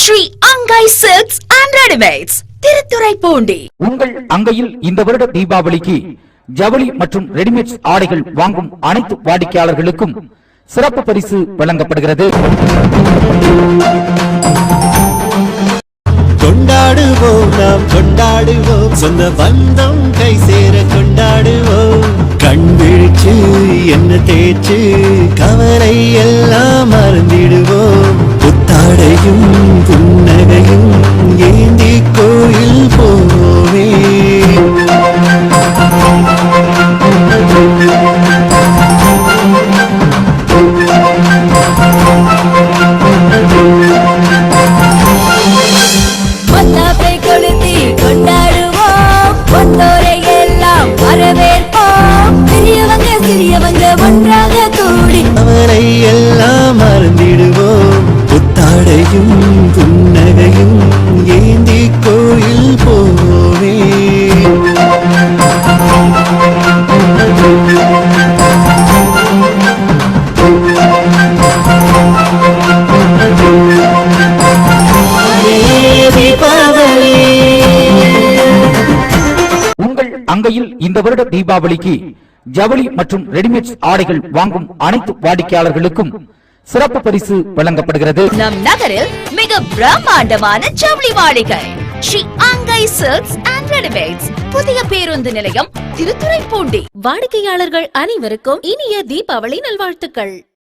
ஸ்ரீ அங்கை silks and readymades Thiruthuraipoondi உங்கள் அங்கையில் இந்த வருட தீபாவளிக்கு ஜவுளி மற்றும் ரெடிமேட்ஸ் ஆடைகள் வாங்கும் அனைத்து வாடிக்கையாளர்களுக்கும் சிறப்பு பரிசு வழங்கப்படுகிறது. கொண்டாடுவோம் நாம் கொண்டாடுவோம். சொந்த பந்தம் கை சேர கொண்டாடுவோம். கண் விழிச்சு என்ன தேய்ச்சு கவலை எல்லாம் ஒன்றாக கூடி கவலை எல்லாம் மறந்திடுவோம். புத்தாடையும் புன்னகையும் ஏந்தி கோயில் போவே உங்கள் அங்கையில் இந்த வருட தீபாவளிக்கு ஜவுளி மற்றும் ரெடிமேட் ஆடைகள் வாங்கும் அனைத்து வாடிக்கையாளர்களுக்கும் சிறப்பு பரிசு வழங்கப்படுகிறது. நம் நகரில் மிக பிரம்மாண்டமான ஜவுளி மாளிகை. ஸ்ரீ அங்கை சில்க்ஸ் அண்ட் ரெடிமேட்ஸ். புதிய பேருந்து நிலையம் திருத்துறைப்பூண்டி. வாடிக்கையாளர்கள் அனைவருக்கும் இனிய தீபாவளி நல்வாழ்த்துக்கள்.